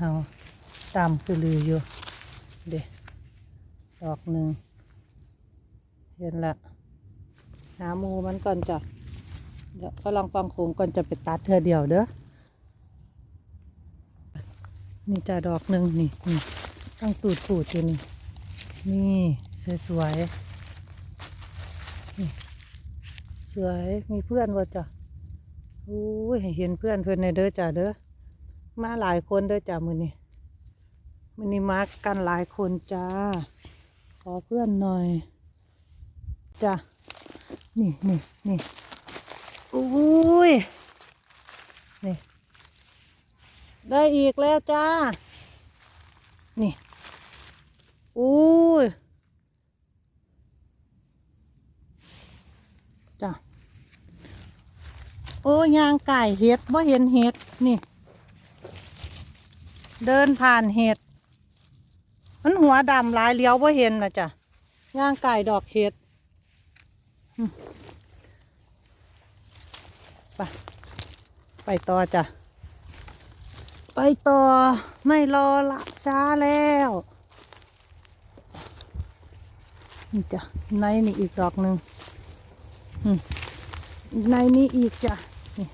เฮาตามคือลืออยู่ เด็ดอกหนึ่งเห็นละ หาหมูมันก่อนจ้ะ เดี๋ยวฝรั่งฟังโขงก่อนจะไปตัดเธอเดียวเด้อ นี่จ้ะดอกหนึ่งนี่นี่ตั้งตูดปูดอยู่นี่ นี่สวยๆนี่สวย มีเพื่อนว่จ้ะ โอ้ยเห็นเพื่อนเพื่อนในเด้อจ้ะเด้อ มาหลายคนด้อจ้ะมือนี้มือนี้มากันหลายคนจ้า ขอเพื่อนหน่อยจ้ะนี่นี่นี่อุ้ยนี่ได้อีกแล้วจ้า นี่อุ้ยจ้ะโอ้ยยางไก่เห็ดบ่เห็นเห็ดนี่ เดินผ่านเห็ด มันหัวดำลายเลี้ยวบ่เห็นนะจ้ะย่างไก่ดอกเห็ดไปไปต่อจ้ะ ไปต่อไม่รอละช้าแล้วนี่จ้ะในนี่อีกดอกหนึ่งในนี้อีกจ้ะนี่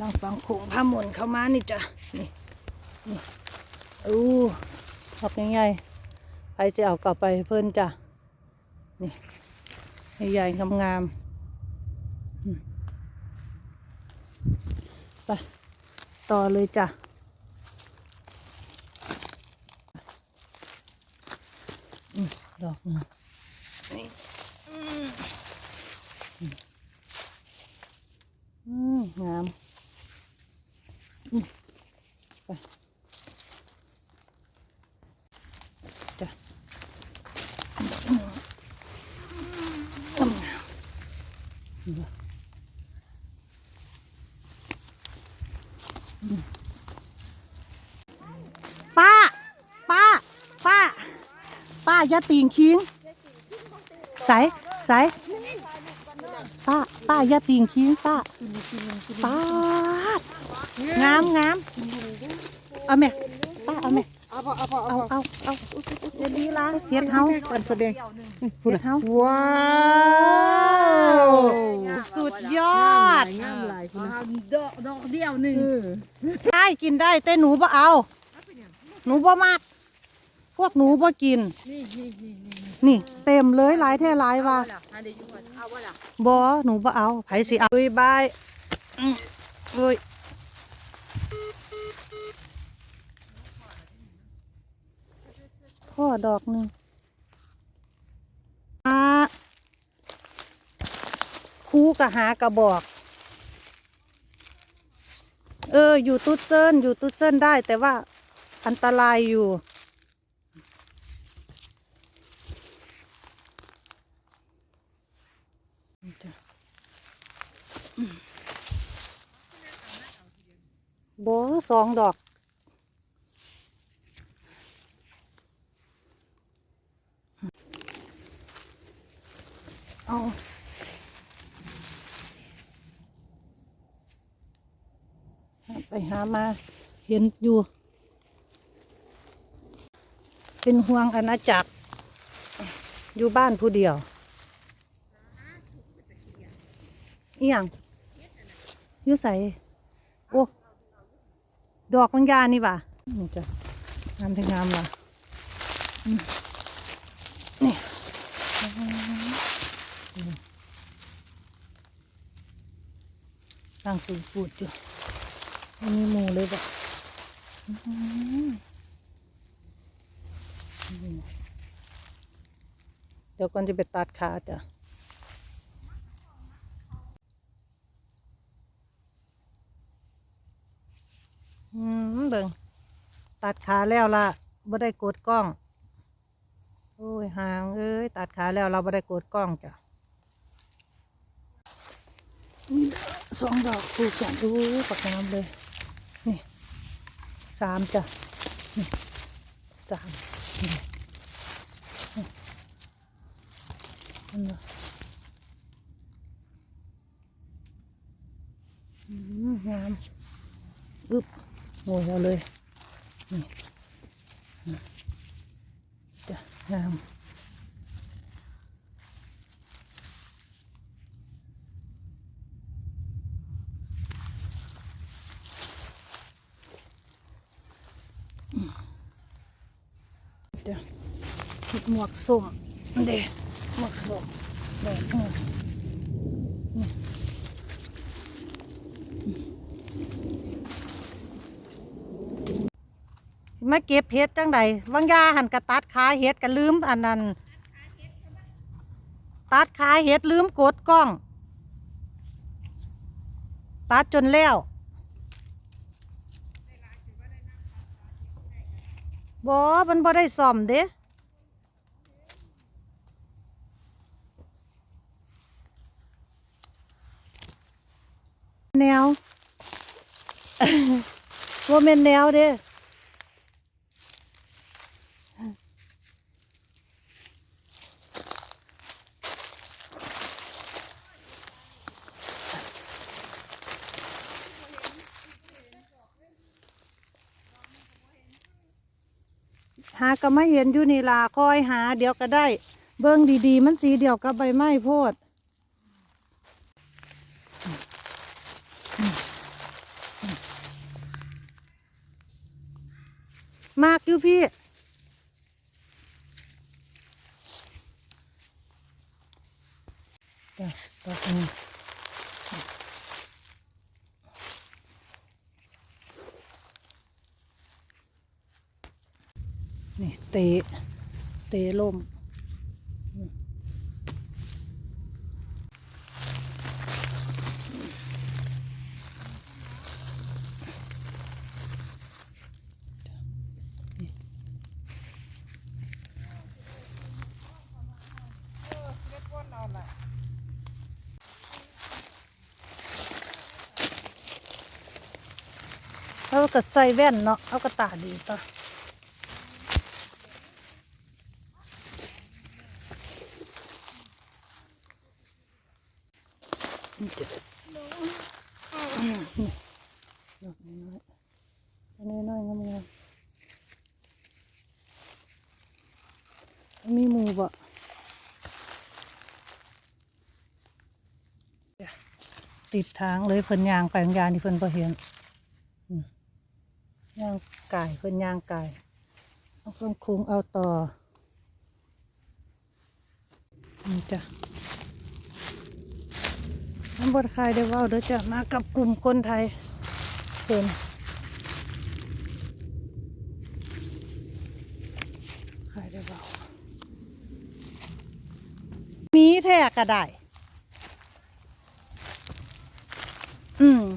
ลังฟังโขงผ้าหมุนเข้ามานี่จ้ะนี่นี่ อู้ดอกใหญ่ๆใครจะเอากลับไปให้เพิ่นจ้ะ นี่ใหญ่ๆงามๆอืมไปต่อเลยจ้ะอืมดอกหนึงนี่อืมอืมงามอืมไปจ้ะดอกหนึ่งงามอืมอืม ป้า ป้า ป้า ป้าอย่าตีงคิงใสใสป้า ป้าอย่าตีงคิงป้า ป้างามงามเอาแม่ป้าเอาแม่เอาพอเอาพอเอาเอาเอาเอาเดี๋ยวดีละเฮ็ดเฮาการแสดงเฮ็ดเฮาว้าว สุดยอดงามหลายคุณนะดอกดอกเดียวหนึ่งได้กินได้แต่หนูบ่เอา หนูบ่มากพวกหนูบ่กิน นี่นี่นี่นี่นี่เต็มเลยหลายแท้หลายว่าอันเดียวอยู่ก่อนเอาวะล่ะบ่หนูบ่เอาไผสิเอาอุ้ยบายอืมอุ้ยพ่อดอกหนึ่งอ่า คูกะหากระบอก เออ อยู่ตุ๊ดเซินอยู่ตุ๊ดเซินได้ แต่ว่าอันตรายอยู่ โบสองดอก ไปหามาเห็นอยู่ เป็นห่วงอาณาจักร อยู่บ้านผู้เดียวอีหยังอยู่ใส่โอ้ดอกมังยานี่ว่ะนี่จ้ะงามที่งามว่ะนี่ตั้งสูงปูดอยู่ ไม่มีหมูเลยบ่ะอื้อหือเดี๋ยวก่อนจะไปตัดขาจ้ะอืมเบิ่งตัดขาแล้วล่ะบ่ได้กดกล้อง โอ้ยห่างเอ้ยตัดขาแล้วเราบ่ได้กดกล้องจ้ะนี่สองดอกปลูกจ้ะดูปักน้ำเลยนี่ สามจ้ะสามนี่นี่นั่นน่ะอืมงามอึบโงยเอาเลยนี่จ้ะงาม อืมจ้ะหมวกส้มเด็หมวกส้มเด็อืมมาเก็บเห็ดจังใดวังยาหันกระตัดขาเห็ดก็ลืมอันนั้น ตัดขาเห็ดลืมกดกล้อง ตัดจนแล้ว บอมันบ่ได้ซ่อมเด้แนวว่าเป็นแนวเด้ หาก็ไม่เห็นอยู่นี่ล่ะคอยหา เดี๋ยวก็ได้ เบิ่งดีๆ มันสีเดียวกับใบไม้โพดมากอยู่พี่จ้ะดอ นี่เตะเตะลมแล้วก็ใส่แว่นเนาะเอาก็ตาดีต่อนี่จ้ะอืมนี่ดอกน้อยๆอันนี้น้อยงามๆ มีหมูบ่ะติดทางเลยเพิ่นยางไปยางที่เพิ่นบ่เห็นยางไก่เพิ่นยางไก่เอาเพิ่นคุงเอาต่อนี่จ้ะน้ำบดใครได้ว่าเดี๋ยวจะมากับกลุ่มคนไทยเป็นใครได้เว่ามีแท้ ก็ได้ อืม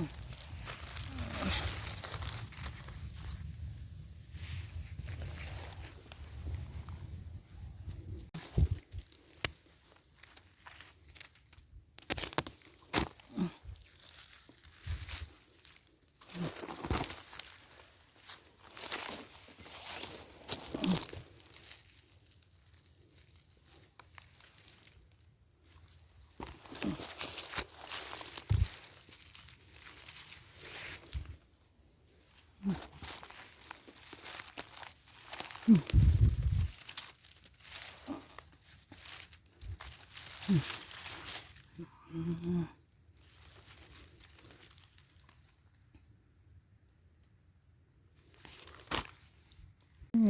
นี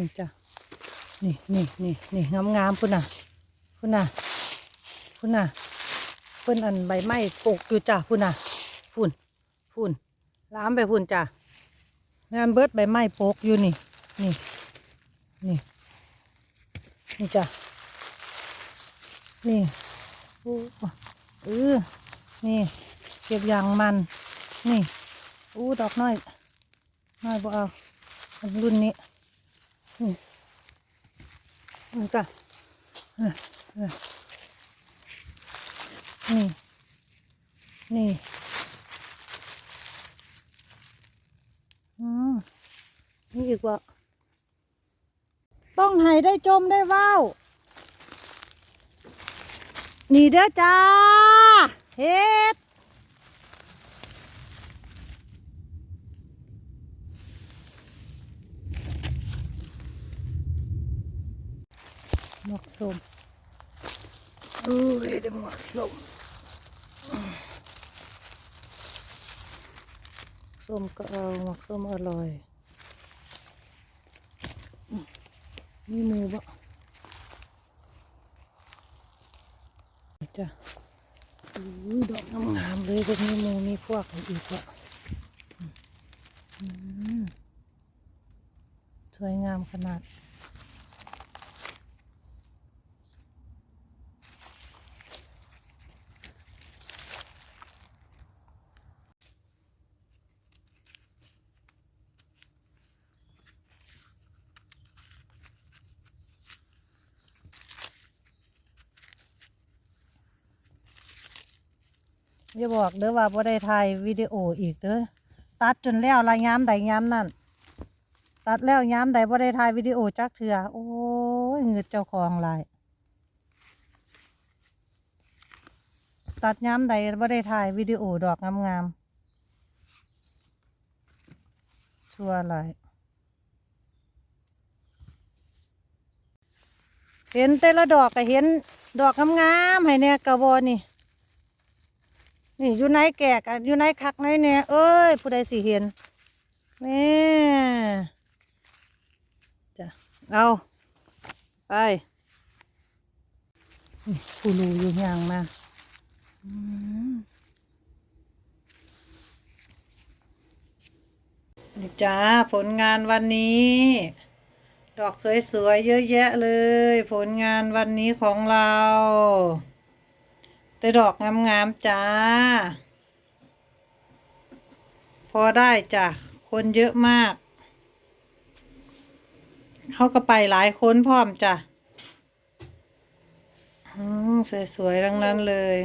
่จ้ะ นี่นี่นี่นี่งามงามๆพุ่นน่ะ พุ่นน่ะ พุ่นน่ะเพิ่นอันใบไม้ปลูกอยู่จ้ะพุ่นน่ะ พุ่น พุ่นล้ามไปพุ่นจ้ะงานเบิดใบไม้ปลูกอยู่นี่ นี่ นี่ นี่จ้ะ นี่โอ้เออนี่ เก็บยางมัน นี่ อู้ดอกน้อยน้อยบ่เอารุ่นนี้นี่นี่จ้ะนี่ นี่อืมนี่อีกว่า ต้องให้ได้จมได้ว้าวนี่เด้อจ้า เฮ็ดหมกส้มดูเลยเด้หมกส้มส้มก็เอาหมกส้มอร่อย มมีหมูบ่จ้ะอุ้ยดอกงามๆเลยพวกนี้หมูมีพวกอีกละอืมสวยงามขนาด อย่าบอกเด้อว่าบ่ได้ถ่ายวิดีโออีกเด้อตัดจนแล้วละยามใดยามนั่นตัดแล้วยามใดบ่ได้ถ่ายวิดีโอจักเทื่อโอ้ยเงือดเจ้าของหลายตัดยามใดบ่ได้ถ่ายวิดีโอดอกงามๆชั่วหลายเห็นแต่ละดอกก็เห็นดอกงามๆให้เนี่ยกระบอนี่ นี่อยู่ไหนแกกอะอยู่ไหนคักไหนเนี่ยเอ้ย ผู้ใดสิเห็นแม่จะเอาไปผู้รู้อยู่ย่างนะอืมนี่จ้าผลงานวันนี้ ดอกสวยๆเยอะแยะเลย ผลงานวันนี้ของเรา แต่ดอกงามๆจ้า พอได้จ้ะ คนเยอะมาก เขาก็ไปหลายคนพร้อมจ้ะอ๋อสวยๆทั้งนั้นเลย